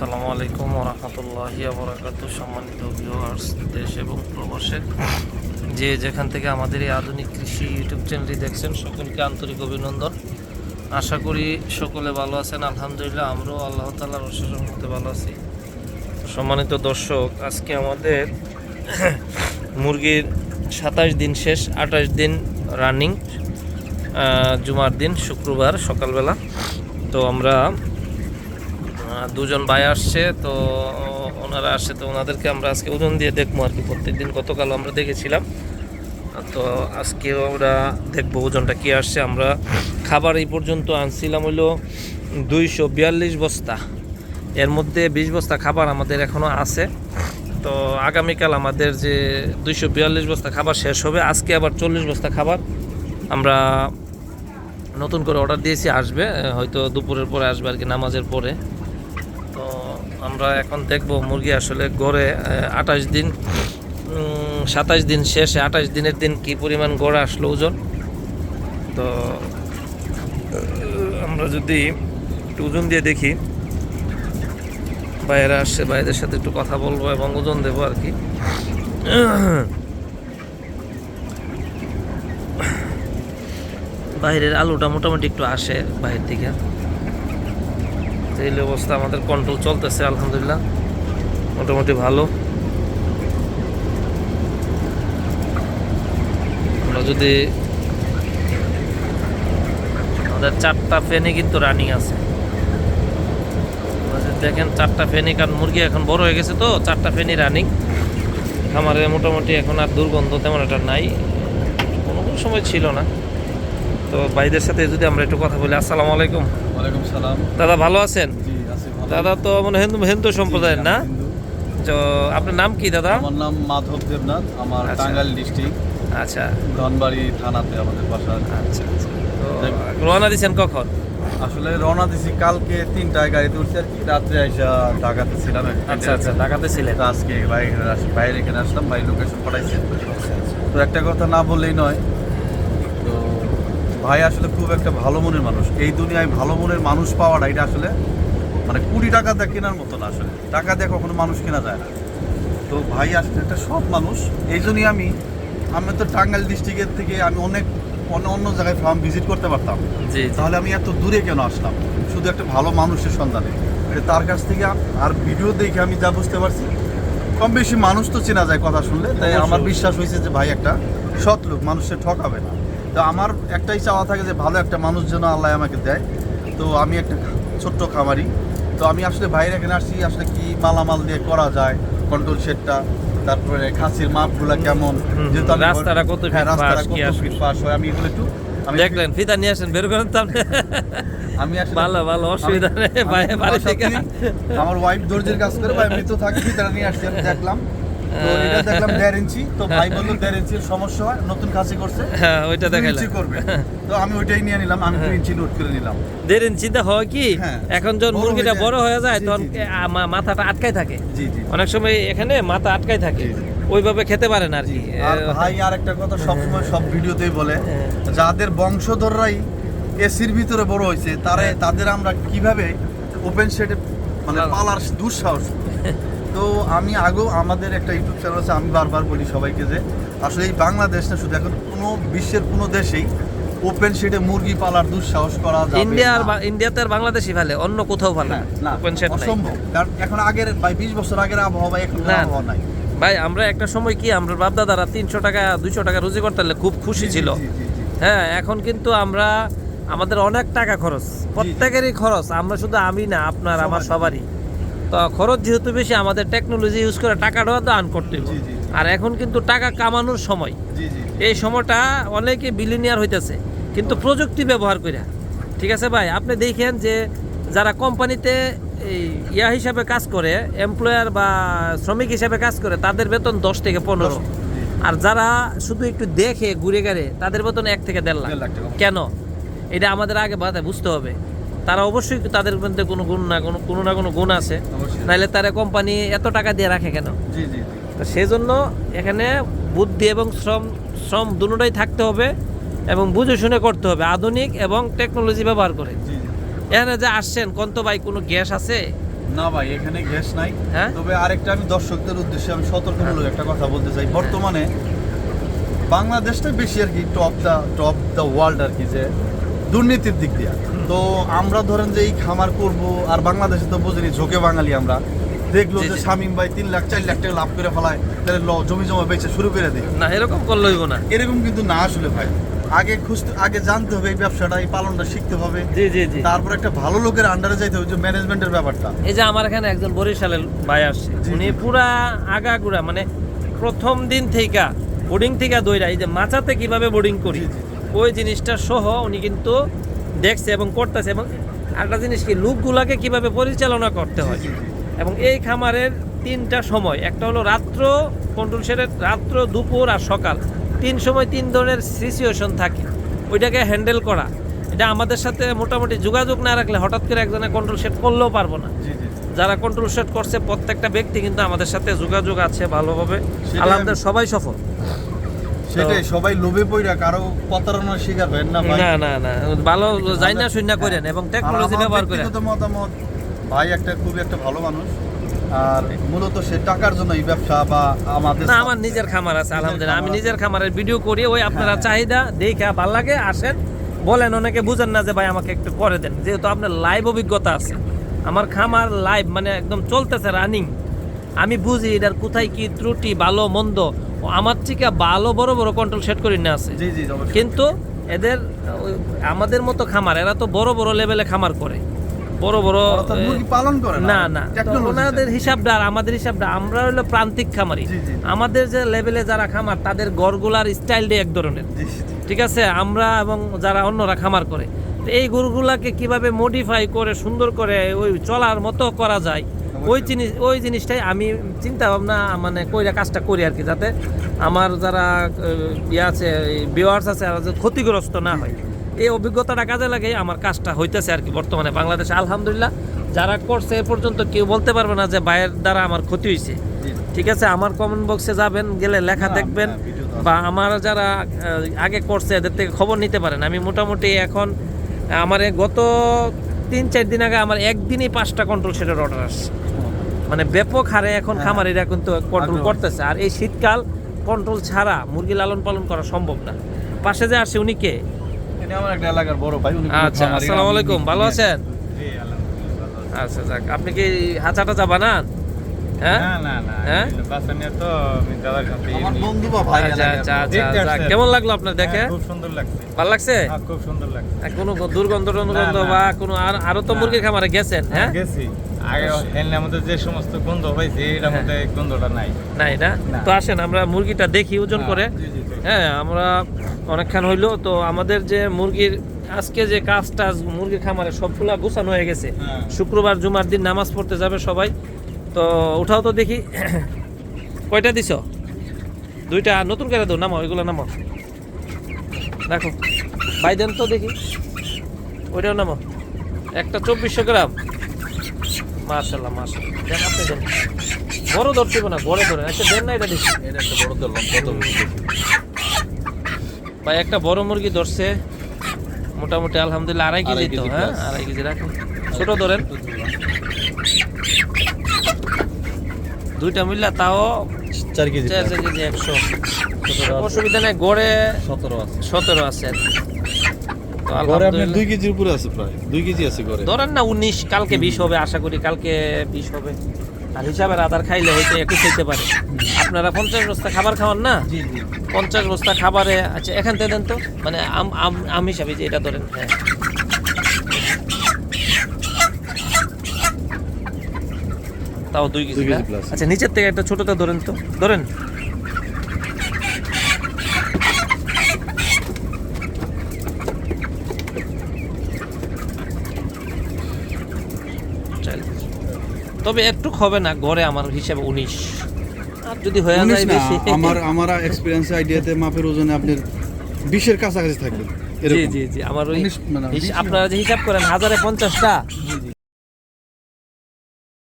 আসসালামু আলাইকুম রহমতুল্লাহি বরাকাতু সম্মানিত ভিউয়ার্স দেশ এবং প্রবাসে যে যেখান থেকে আমাদের এই আধুনিক কৃষি ইউটিউব চ্যানেলটি দেখছেন, সকলকে আন্তরিক অভিনন্দন। আশা করি সকলে ভালো আছেন, আলহামদুলিল্লাহ আমরাও আল্লাহ তালার অশেষ রহমতে ভালো আছি। সম্মানিত দর্শক, আজকে আমাদের মুরগির সাতাশ দিন শেষ, আঠাশ দিন রানিং জুমার দিন, শুক্রবার সকালবেলা। তো আমরা দুজন ভাই আসছে, তো ওনারা আসছে, তো ওনাদেরকে আমরা আজকে ওজন দিয়ে দেখব আর কি। প্রত্যেকদিন গতকাল আমরা দেখেছিলাম। তো আজকেও আমরা দেখব ওজনটা কি আসছে। আমরা খাবার এই পর্যন্ত আনছিলাম হইল দুইশো বিয়াল্লিশ বস্তা। এর মধ্যে বিশ বস্তা খাবার আমাদের এখনও আছে। তো আগামীকাল আমাদের যে দুইশো বিয়াল্লিশ বস্তা খাবার শেষ হবে, আজকে আবার চল্লিশ বস্তা খাবার আমরা নতুন করে অর্ডার দিয়েছি, আসবে। হয়তো দুপুরের পরে আসবে আর কি, নামাজের পরে। আমরা এখন দেখব মুরগি আসলে গড়ে আঠাশ দিন সাতাশ দিন শেষে আঠাশ দিনের দিন কি পরিমাণ গড়ে আসলো ওজন? তো আমরা যদি একটু ওজন দিয়ে দেখি, বাইরে আসছে, বাইরের সাথে একটু কথা বলব এবং ওজন দেবো আর কি। বাইরের আলুটা মোটামুটি একটু আসে বাইরের থেকে তো এই অবস্থা আমাদের কন্ট্রোল চলতেছে, আলহামদুলিল্লাহ। মোটামুটি ভালো। আমরা যদি আমাদের চারটা ফেনি কিন্তু রানিং আছে। দেখেন, চারটা ফেনি, কারণ মুরগি এখন বড় হয়ে গেছে তো, চারটা ফেনি রানিং খামারে মোটামুটি এখন আর দুর্গন্ধ তেমন একটা নাই। কোনো কোনো সময় ছিল না। তো ভাইদের সাথে যদি আমরা একটু কথা বলি আসসালামু আলাইকুম। ওয়ালাইকুম সালাম। দাদা ভালো আছেন? দাদা তো মানে হিন্দু হিন্দু সম্প্রদায়ের না? তো আপনার নাম কি দাদা? আমার নাম মাধব দেবনাথ আমার আচ্ছা। টাঙ্গাইল ডিস্ট্রিক্ট। আচ্ছা। ধনবাড়ি থানাতে আমাদের বাসা। আচ্ছা আচ্ছা। তো রওনা দিয়েছেন কখন? আসলে রওনা দিছি কালকে তিনটায় গাড়িতে উঠছি আর কি। রাত্রে আইসা ঢাকাতে ছিলাম আচ্ছা আচ্ছা ঢাকাতে ছিলেন? তো আজকে বাইরে বাইরে এখানে আসলাম ভাই লোকেশন পাঠাইছে। তো একটা কথা না বললেই নয় ভাই আসলে খুব একটা ভালো মনের মানুষ। এই দুনিয়ায় ভালো মনের মানুষ পাওয়াটা এটা আসলে মানে কুড়ি টাকা দিয়ে কেনার মতো না আসলে। টাকা দিয়ে কখনো মানুষ কেনা যায় না। তো ভাই আসলে একটা সব মানুষ। এই জন্যই আমি আমি তো টাঙ্গাইল ডিস্ট্রিক্টের থেকে আমি অনেক অন্য অন্য জায়গায় ফার্ম ভিজিট করতে পারতাম। তাহলে আমি এত দূরে কেন আসলাম? শুধু একটা ভালো মানুষের সন্ধানে। এটা তার কাছ থেকে আর ভিডিও দেখে আমি যা বুঝতে পারছি কম বেশি মানুষ তো চেনা যায় কথা শুনলে। তাই আমার বিশ্বাস হয়েছে যে ভাই একটা সৎ লোক মানুষের ঠকাবে না। তো আমার একটাই চাওয়া থাকে যে ভালো একটা মানুষ যেন আল্লাহ আমাকে দেয়। তো আমি একটা ছোট্ট খামারি। তো আমি আসলে বাইরে এখানে আসছি আসলে কি মালামাল দিয়ে করা যায় কন্ট্রোল শেডটা তারপরে খাসির মাপগুলা কেমন? যেহেতু রাস্তাটা কত হ্যাঁ রাস্তাটা কত ফিট পাস হয় আমি এগুলো একটু দেখলেন ফিতা নিয়ে আসেন বের করেন তো আপনি। আমি আসলে ভালো ভালো অসুবিধা নেই বাইরে থেকে আমার ওয়াইফ দর্জির কাজ করে ভাই আমি তো থাকি তারা নিয়ে আসছি দেখলাম। এটা দেখলাম দেড় ইঞ্চি তো ভাই বলল দেড় ইঞ্চির সমস্যা হয় নতুন খাসি করছে। হ্যাঁ ওইটা দেখাইলাম। ইঞ্চি করবে। তো আমি ওইটাই নিয়ে নিলাম আমি দুই ইঞ্চি নোট করে নিলাম। দেড় চিন্তা হয় কি হ্যাঁ। এখন যখন মুরগিটা বড় হয়ে যায় তখন জি, জি। আ, মা- মাথাটা আটকায় থাকে। জি জি অনেক সময় এখানে মাথা আটকায় থাকে। ওইভাবে খেতে পারে না আর কি। আর ভাই আর একটা কথা সবসময় সব ভিডিওতেই বলে হ্যাঁ। যাদের বংশধররাই এসির ভিতরে বড় হয়েছে তারে হ্যাঁ। তাদের আমরা কীভাবে ওপেন শেডে মানে পালা- পালার দুঃসাহস। তো আমি আগেও আমাদের একটা ইউটিউব চ্যানেল আছে আমি বারবার বলি সবাইকে যে আসলে এই বাংলাদেশ না শুধু এখন কোনো বিশ্বের কোনো দেশেই ওপেন শেডে মুরগি পালার দুঃসাহস করা যাবে ইন্ডিয়া আর বা- ইন্ডিয়াতে আর বাংলাদেশই ভালো অন্য কোথাও ভালো না, ওপেন শেড নাই। অসম্ভব। কারণ এখন আগের ভাই বিশ বছর আগের আবহাওয়া এখন না। আবহাওয়া নাই। ভাই আমরা একটা সময় কি আমরা বাপদাদারা তিনশো টাকা দুইশো টাকা রুজি করতে খুব খুশি ছিল। হ্যাঁ এখন কিন্তু আমরা আমাদের অনেক টাকা খরচ প্রত্যেকেরই খরচ। আমরা শুধু আমি না আপনার আমার সবারই। তো খরচ যেহেতু বেশি আমাদের টেকনোলজি ইউজ করে টাকাটাও তো আর্ন করতে হবে। আর এখন কিন্তু টাকা কামানোর সময়। এই সময়টা অনেকে বিলিনিয়ার হইতেছে কিন্তু প্রযুক্তি ব্যবহার করে ঠিক আছে ভাই? আপনি দেখেন যে যারা কোম্পানিতে এই ইয়া হিসাবে কাজ করে এমপ্লয়ার বা শ্রমিক হিসাবে কাজ করে তাদের বেতন দশ থেকে পনেরো। আর যারা শুধু একটু দেখে ঘুরে গেড়ে তাদের বেতন এক থেকে দেড় লাখ। কেন? এটা আমাদের আগে বাধা বুঝতে হবে। তারা অবশ্যই তাদের মধ্যে কোনো গুণ না কোনো কোনো না কোনো গুণ আছে। নাহলে তারা কোম্পানি এত টাকা দিয়ে রাখে কেন? জি জি জি। তো সেই জন্য এখানে বুদ্ধি এবং শ্রম শ্রম দুটোটাই থাকতে হবে এবং বুঝে শুনে করতে হবে আধুনিক এবং টেকনোলজি ব্যবহার করে। এখানে যে আসছেন কোন তো ভাই কোনো গ্যাস আছে? না ভাই এখানে গ্যাস নাই। হ্যাঁ? তবে আরেকটা আমি দর্শকদের উদ্দেশ্যে আমি সতর্কমূলক একটা কথা বলতে চাই। বর্তমানে বাংলাদেশটা বেশি আর কি top the top the world আর কি যে দুর্নীতির দিক দিয়ে। তো আমরা ধরেন যে এই খামার করব আর বাংলাদেশে তো বুঝিনি ঝোঁকে বাঙালি আমরা। দেখল যে শামিম ভাই তিন লাখ চার লাখ টাকা লাভ করে ফেলায় তাহলে ল জমি জমা বেচে শুরু করে দিই না এরকম না। এরকম কিন্তু না আসলে ভাই। আগে খুঁজতে আগে জানতে হবে এই ব্যবসাটা এই পালনটা শিখতে হবে। জি জি জি। তারপর একটা ভালো লোকের আন্ডারে যাইতে হবে যে ম্যানেজমেন্টের ব্যাপারটা। এই যে আমার এখানে একজন বরিশালের ভাই আসছে উনি পুরা আগাগুড়া মানে প্রথম দিন থেকে বোর্ডিং থেকে দইরা এই যে মাচাতে কীভাবে বোর্ডিং করি? ওই জিনিসটা সহ উনি কিন্তু দেখছে এবং করতেছে এবং একটা জিনিস কি লোকগুলাকে কীভাবে পরিচালনা করতে হয়। এবং এই খামারের তিনটা সময় একটা হলো রাত্র কন্ট্রোল শেডের রাত্র দুপুর আর সকাল। তিন সময় তিন ধরনের সিচুয়েশন থাকে। ওইটাকে হ্যান্ডেল করা। এটা আমাদের সাথে মোটামুটি যোগাযোগ না রাখলে হঠাৎ করে একজনে কন্ট্রোল শেড করলেও পারব না। যারা কন্ট্রোল সেট করছে প্রত্যেকটা ব্যক্তি কিন্তু আমাদের সাথে যোগাযোগ আছে ভালোভাবে। আলহামদুলিল্লাহ সবাই সফল। সেটাই সবাই লোভে পড়া কারও প্রতারণার শিকার হয় না ভাই। না না না ভালো যাই না শূন্য করেন এবং টেকনোলজি ব্যবহার করেন ব্যক্তিগত মতামত ভাই একটা খুবই একটা ভালো মানুষ। আর মূলত সে টাকার জন্য এই ব্যবসা বা আমাদের না আমার নিজের খামার আছে আলহামদুলিল্লাহ। আমি নিজের খামারের ভিডিও করি ওই আপনারা চাহিদা দেখে ভালো লাগে আসেন বলেন অনেকে বুঝেন না যে ভাই আমাকে একটু করে দেন। যেহেতু আপনার লাইভ অভিজ্ঞতা আছে আমার খামার লাইভ মানে একদম চলতেছে রানিং আমি বুঝি এটার কোথায় কি ত্রুটি ভালো মন্দ আমার থেকে ভালো বড় বড় কন্ট্রোল সেট করে নিয়ে আছে। কিন্তু এদের আমাদের মতো খামার এরা তো বড় বড় লেভেলে খামার করে। বড় বড় পালন করে না না ওনাদের হিসাবটা আর আমাদের হিসাবটা আমরা হলো প্রান্তিক খামারি। আমাদের যে লেভেলে যারা খামার তাদের গড়গুলার স্টাইলটাই এক ধরনের। ঠিক আছে? আমরা এবং যারা অন্যরা খামার করে। এই গরুগুলাকে কীভাবে মডিফাই করে সুন্দর করে ওই চলার মতো করা যায় ওই জিনিস ওই জিনিসটাই আমি চিন্তা ভাবনা মানে কইরা কাজটা করি আর কি যাতে আমার যারা ইয়ে আছে বিওয়ার্স আছে ক্ষতিগ্রস্ত না হয়। এই অভিজ্ঞতাটা কাজে লাগে আমার কাজটা হইতেছে আর কি বর্তমানে বাংলাদেশে। আলহামদুলিল্লাহ যারা করছে এ পর্যন্ত কেউ বলতে পারবে না যে বাইরের দ্বারা আমার ক্ষতি হয়েছে ঠিক আছে আমার কমেন্ট বক্সে যাবেন গেলে লেখা দেখবেন না, video তো আছে। বা আমার যারা আগে করছে এদের থেকে খবর নিতে পারেন। আমি মোটামুটি এখন আমার গত তিন চার দিন আগে আমার একদিনই পাঁচটা কন্ট্রোল সেটের অর্ডার আসছে। মানে ব্যাপক হারে এখন হ্যাঁ। খামারিরা কিন্তু কন্ট্রোল করতেছে। আর এই শীতকাল কন্ট্রোল ছাড়া মুরগি লালন পালন করা সম্ভব না। পাশে যে আসে উনি কে? ইনি আমার একটা এলাকার বড় ভাই আচ্ছা আসসালামু আলাইকুম ভালো আছেন। আচ্ছা যাক আপনি কি হাঁচা টাচা বানান হ্যাঁ? না, না, না, হ্যাঁ? আচ্ছা। আচ্ছা আচ্ছা। কেমন লাগল আপনার দেখে? খুব সুন্দর লাগছে। ভালো লাগছে? খুব সুন্দর লাগছে। আর কোনো দুর্গন্ধ। বা কোনো আর আরও তো। মুরগির খামারে গেছেন হ্যাঁ আগে মধ্যে যে সমস্ত গন্ধ পাইছি এটার হ্যাঁ। মধ্যে গন্ধটা নাই। নাই না। তো আসেন আমরা মুরগিটা দেখি ওজন করে। হ্যাঁ আমরা অনেকক্ষণ হইল তো আমাদের যে মুরগির আজকে যে কাজ টাজ মুরগির খামারে সবগুলা গুছানো হয়ে গেছে। হ্যাঁ। শুক্রবার জুমার দিন নামাজ পড়তে যাবে সবাই। তো উঠাও তো দেখি। কয়টা দিছ? দুইটা নতুন করে দাও নামাও ওইগুলো নামাও। দেখো বাইদেন তো দেখি। ওইটাও নামাও। একটা চব্বিশশো গ্রাম। দেন আপনি দেন। বড় ধরতে না বড় ধরেন একটা দেন না এটা দেখি। এটা একটা বড় ধরলাম, কত? ভাই একটা বড় মুরগি ধরছে। মোটামুটি আলহামদুলিল্লাহ আড়াই কেজি তো হ্যাঁ? আড়াই কেজি রাখুন। ছোট ধরেন দুইটা মিললে তাও চার কেজি চার কেজি একশো। অসুবিধা নেই গড়ে সতেরো আছে। সতেরো আছে। আর কি। আপনার দুই কেজির উপরে আছে প্রায় দুই কেজি আছে গড়ে ধরেন না উনিশ কালকে বিশ হবে আশা করি কালকে বিশ হবে। আর হিসাবের আধার খাইলে হয়তো একুশ হইতে পারে। আপনারা পঞ্চাশ বস্তা খাবার খাওয়ান না? পঞ্চাশ বস্তা খাবারে আচ্ছা এখান থেকে দেন তো। মানে আম আম আম হিসাবে যে এটা ধরেন হ্যাঁ। তাও দুই কেজি। আচ্ছা নিচের থেকে একটা ছোটটা ধরেন তো। ধরেন। চাল। তবে একটু হবে না গড়ে আমার হিসাবে উনিশ আর যদি হয়ে যায় না বেশি আমার আমার এক্সপিরিয়েন্স আইডিয়াতে মাপের ওজনে আপনার বিশের কাছাকাছি থাকবেন জি জি জি আমার ওই মানে। আপনারা যে হিসাব করেন হাজারে পঞ্চাশটা।